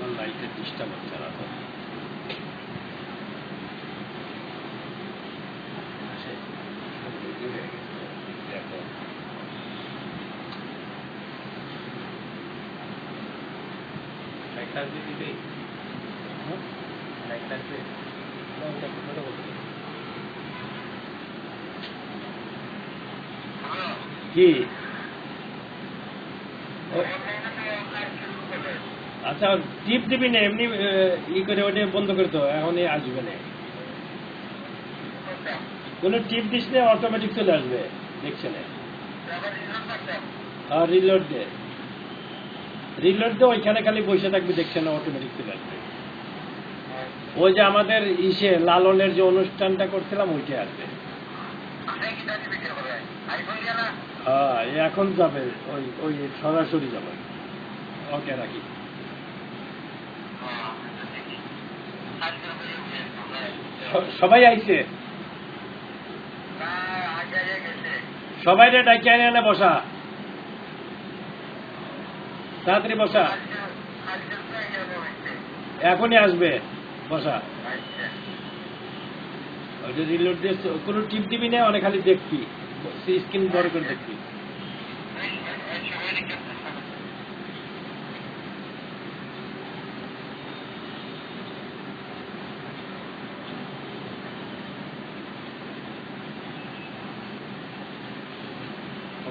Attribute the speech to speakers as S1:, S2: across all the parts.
S1: আমার লাইটের ডিস্টার্ব হচ্ছে না তো আসে, সব রেডি হয়ে গেছে। দেখো
S2: লাইট আসবে দিদি
S1: হ্যাঁ?
S2: লাইট আসবে
S1: না, ওটা কোথাটা বলতে? কি ও- আচ্ছা টিপ দিবি না, এমনি ই করে ওটা বন্ধ করে তো এখনই আসবে না। কোনো টিপ দিস না অটোমেটিক চলে আসবে, দেখছে না। রিলোড দে। রিলোড দে, ওইখানে খালি বসে থাকবে, দেখছে না অটোমেটিক চলে আসবে। ওই যে আমাদের ইসে, লালনের যে অনুষ্ঠানটা করছিলাম ওইটা আসবে। হ্যাঁ এই এখন যাবে, ওই ওই সরাসরি যাবে। ওকে, রাখি। সবাই আইছে? সবাই রে ডাকি আনে এনে বসা। তাড়াতাড়ি বসা। এখনই আসবে। বসা। ওইটা রিলোড দিয়ে কোনো টিপ দিবি না অনেক খালি দেখবি স্ক্রিন বড় করে দেখবি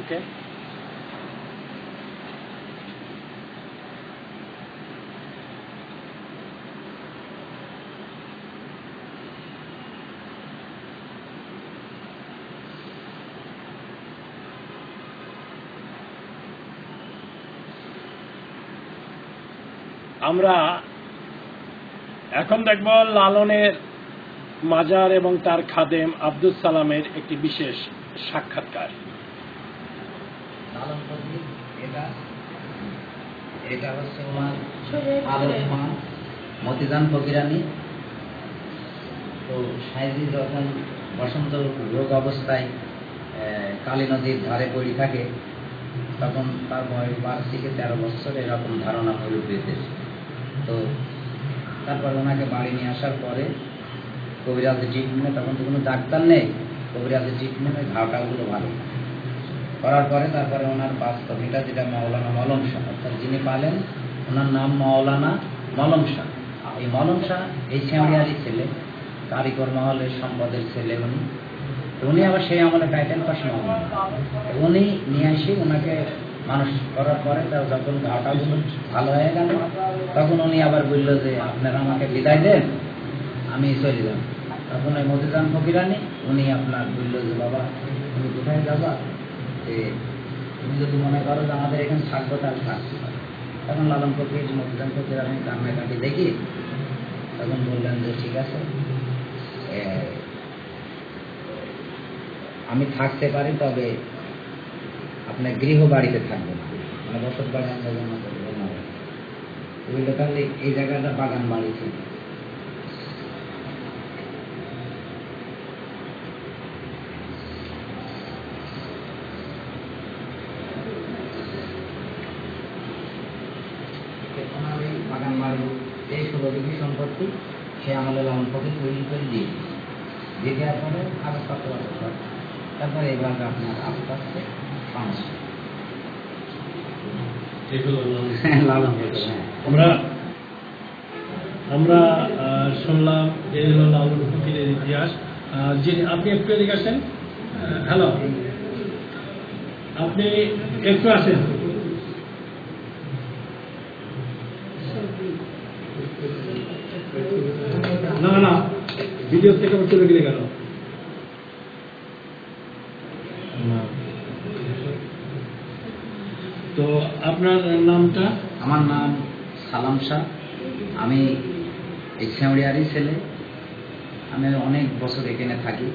S1: ওকে। আমরা এখন দেখব লালনের মাজার এবং তার খাদেম আব্দুল সালামের একটি বিশেষ সাক্ষাৎকার।
S3: লালন ফকির এটা এটা হচ্ছে ওনার আদর্শ মা ফকিরানি। তো সাইজি যখন বসন্ত রোগ অবস্থায় কালী নদীর ধারে পড়ে থাকে তখন তার বয়স বারো থেকে তেরো বছর এরকম ধারণা মুরব্বীদের। তো তারপর ওনাকে বাড়ি নিয়ে আসার পরে কবিরাজের ট্রিটমেন্টে তখন তো কোনো ডাক্তার নেই কবিরাজের ট্রিটমেন্টে ঘাওটাগুলো ভালো করার পরে তারপরে ওনার বাস্তবিকটা যেটা মাওলানা মলম শাহ, অর্থাৎ যিনি পালেন, ওনার নাম মাওলানা মলম শাহ। এই মলম শাহ এই শ্যামরিয়ারই ছেলে, কারিগর মহলের সম্পদের ছেলে উনি। উনি আবার সেই আমলে পাস মহল উনি নিয়ে এসে ওনাকে মানুষ করার পরে তার যখন ঘাটাগুলো ভালো হয়ে গেল, তখন উনি আবার বলল যে, আপনারা আমাকে বিদায় দেন, আমি চলে যাব। তখন ওই মধুদান ফকিরানি, উনি আপনার বলল যে, বাবা, তুমি কোথায় যাবা? যে তুমি যদি মনে করো যে আমাদের এখানে থাকব তাহলে থাকতে পারো। তখন লালন ফকির মধুদান ফকির আমি কান্নাকাটি দেখি। তখন বললেন যে ঠিক আছে আমি থাকতে পারি, তবে আপনার গৃহ বাড়িতে থাকব না। মানে বসত বাগান জন্য করব না এই জায়গাটা বাগান বাড়ি ছিল ওনার বাড়ি এই ষোলো ডিগ্রি সম্পত্তি সে আমলে লালন পথে তৈরি করে দিয়ে দিয়েছে। দিয়ে দেওয়ার পরে কাগজপত্র তারপরে এবার আপনার আস্তে আস্তে পথে হ্যাঁ
S1: আমরা আমরা শুনলাম যে লালন ফকিরের ইতিহাস। যিনি আপনি একটু এদিকে আসেন। হ্যালো। আপনি একটু আসেন না না ভিডিও থেকে আবার চলে গেলে কেন? তো আপনার নামটা?
S3: আমার নাম সালাম শাহ। আমি এই শ্যামড়িয়ারই ছেলে। আমি অনেক বছর এখানে থাকি।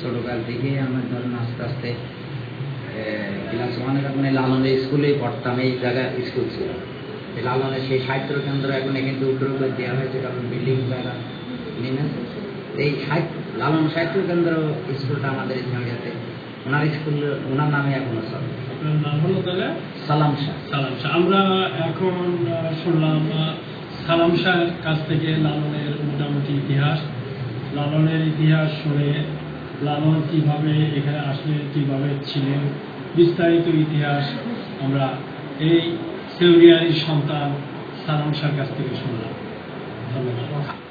S3: ছোটোকাল থেকে আমার ধরুন আস্তে আস্তে ক্লাস ওয়ানে যখন এই লালনের স্কুলেই পড়তাম এই জায়গায় স্কুল ছিল। এই লালনের সেই সাহিত্য কেন্দ্র এখন এখানে করে দেওয়া হয়েছে কারণ বিল্ডিং জায়গা নেমে এই সাহিত্য লালন সাহিত্য কেন্দ্র স্কুলটা আমাদের এই শ্যামড়িয়াতে ওনার স্কুল ওনার নামে এখনও চলে
S1: নাম হলো তাহলে?
S3: সালাম শাহ।
S1: সালাম শাহ। আমরা এখন শুনলাম সালাম শাহের কাছ থেকে লালনের মোটামুটি ইতিহাস। লালনের ইতিহাস শুনে লালন কীভাবে এখানে আসলেন কীভাবে ছিলেন বিস্তারিত ইতিহাস আমরা এই সেউরিয়ারির সন্তান সালাম শাহের কাছ থেকে শুনলাম। ধন্যবাদ।